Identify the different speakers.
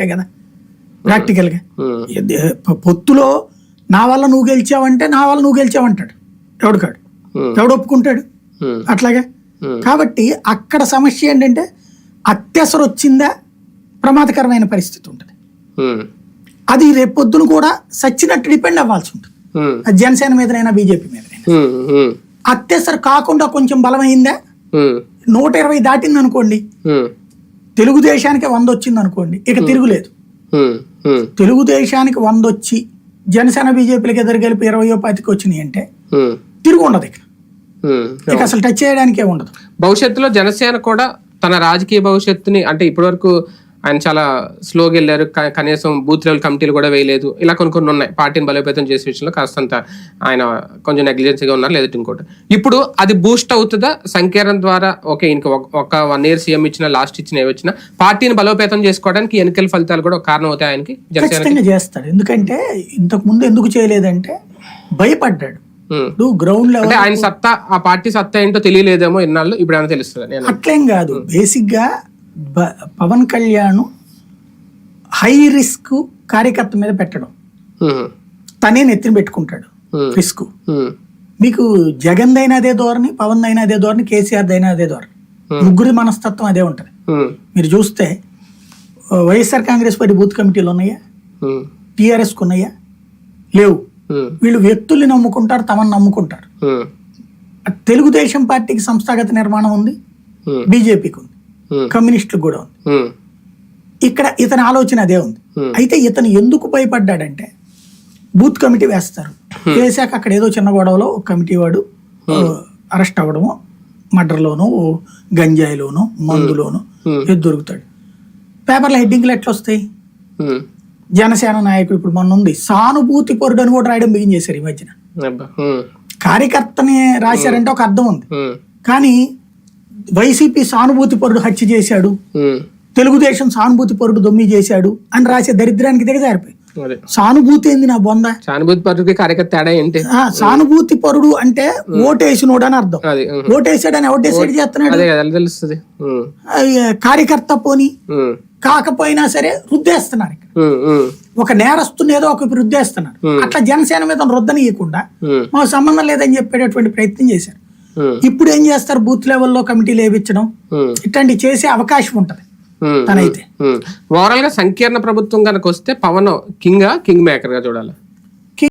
Speaker 1: అయినట్టే కదా. ప్రాక్టికల్గా.
Speaker 2: ఉమ్,
Speaker 1: ఇది- పొ- పొత్తులో నా వల్ల నువ్వు గెలిచావంటే నా వల్ల నువ్వు గెలిచావంటాడు. ఎవడుకాడు
Speaker 2: ఉమ్,
Speaker 1: ఎవడు ఒప్పుకుంటాడు? అట్లాగే. కాబట్టి అక్కడ సమస్య ఏంటంటే అత్యవసరం వచ్చిందా ప్రమాదకరమైన పరిస్థితి ఉంటుంది. అది రేపొద్దున కూడా సచ్చినట్టు డిపెండ్ అవ్వాల్సి ఉంటుంది. అది జనసేన మీదనైనా బీజేపీ మీదనైనా. అత్యవసరం కాకుండా కొంచెం బలమైందా? నూట ఇరవై దాటింది అనుకోండి తెలుగుదేశానికి వంద వచ్చింది అనుకోండి ఇక తిరుగులేదు. తెలుగుదేశానికి వంద వచ్చి జనసేన బీజేపీలకు ఎదురు కలిపి ఇరవయో పాతికి వచ్చినాయి అంటే తిరుగు ఉండదు. ఇక. అసలు టచ్ చేయడానికే ఉండదు.
Speaker 2: భవిష్యత్తులో జనసేన కూడా తన రాజకీయ భవిష్యత్తుని అంటే ఇప్పటివరకు ఆయన చాలా స్లోగా వెళ్ళారు. కనీసం బూత్ లెవెల్ కమిటీలు కూడా వేయలేదు. ఇలా కొన్ని కొన్ని ఉన్నాయి. పార్టీని బలోపేతం చేసే విషయంలో కాస్తంత ఆయన కొంచెం నెగ్లిజెన్సీగా ఉన్నారు. లేదా ఇంకోటి. ఇప్పుడు అది బూస్ట్ అవుతుందా? సంకీర్ణం ద్వారా ఓకే ఇంక ఒక- వన్ ఇయర్ సీఎం ఇచ్చిన లాస్ట్ ఇచ్చిన ఏవి వచ్చినా పార్టీని బలోపేతం చేసుకోవడానికి ఎన్నికల ఫలితాలు కూడా ఒక కారణం అవుతాయి ఆయనకి? జనసేన
Speaker 1: ఖచ్చితంగా చేస్తాడు ఎందుకంటే ఇంతకు ముందు ఎందుకు చేయలేదంటే భయపడ్డాడు. ఇప్పుడు గ్రౌండ్ లెవెల్
Speaker 2: ఆయన సత్తా ఆ పార్టీ సత్తా ఏంటో తెలియలేదేమో ఇన్నాళ్ళు. ఇప్పుడు ఏమైనా తెలుస్తుంది? నేను
Speaker 1: అట్లేం కాదు. బేసిక్గా పవన్ కళ్యాణ్ హై రిస్క్ కార్యకర్త మీద పెట్టడం. తనే నెత్తిన పెట్టుకుంటాడు రిస్క్. మీకు జగన్ దైనా అదే ధోరణి పవన్ దైనా అదే ధోరణి కేసీఆర్ దైనా అదే ధోరణి. ముగ్గురి మనస్తత్వం అదే ఉంటది. మీరు చూస్తే వైఎస్ఆర్ కాంగ్రెస్ పార్టీ బూత్ కమిటీలు ఉన్నాయా?
Speaker 2: ఉమ్,
Speaker 1: టీఆర్ఎస్కి ఉన్నాయా? లేవు. వీళ్ళు వ్యక్తుల్ని నమ్ముకుంటారు తమను నమ్ముకుంటారు. తెలుగుదేశం పార్టీకి సంస్థాగత నిర్మాణం ఉంది బీజేపీకి ఉంది. కమ్యూనిస్టులకు కూడా ఉంది.
Speaker 2: ఉమ్,
Speaker 1: ఇక్కడ ఇతని ఆలోచన అదే ఉంది.
Speaker 2: Hmm.
Speaker 1: అయితే ఇతను ఎందుకు భయపడ్డాడంటే బూత్ కమిటీ వేస్తారు. వేసాక అక్కడ ఏదో చిన్న గొడవలో ఒక కమిటీ వాడు అరెస్ట్ అవ్వడము మర్డర్లోను గంజాయిలోను మందులోను
Speaker 2: Hmm.
Speaker 1: ఏది దొరుకుతాడు. పేపర్ల హెడ్డింగ్లు ఎట్లా వస్తాయి? జనసేన నాయకుడు ఇప్పుడు మొన్న ఉంది. సానుభూతి పరుడు అని కూడా రాయడం బిగిన్ చేశారు ఈ మధ్యన. కార్యకర్తని రాశారంటే ఒక అర్థం ఉంది. కానీ వైసీపీ సానుభూతి పరుడు హత్య చేశాడు. తెలుగుదేశం సానుభూతి పరుడు దొమ్మి చేశాడు అని రాసే దరిద్రానికి దిగజారిపోయి సానుభూతి ఏంది నా బొంద?
Speaker 2: సానుభూతి పరుడికి కార్యకర్త తేడా ఏంటి?
Speaker 1: సానుభూతి పరుడు అంటే ఓటేసినోడు అని అర్థం. ఓటేసాడని డిసైడ్ చేస్తున్నాడు?
Speaker 2: తెలుస్తుంది.
Speaker 1: కార్యకర్త పోని కాకపోయినా సరే రుద్దేస్తున్నారు ఒక నేరస్తుని ఏదో ఒక రుద్దేస్తున్నారు. అట్లా జనసేన మీద రుద్దనీయకుండా మాకు సంబంధం లేదని చెప్పేటటువంటి ప్రయత్నం చేశారు. ఇప్పుడు ఏం చేస్తారు? బూత్ లెవెల్లో కమిటీలు వేయించడం
Speaker 2: ఉమ్,
Speaker 1: ఇట్లాంటివి చేసే అవకాశం ఉంటది. తనైతే.
Speaker 2: ఓవరాల్గా సంకీర్ణ ప్రభుత్వం కనుక వస్తే పవన్ కింగ్ కింగ్ మేకర్గా చూడాలి.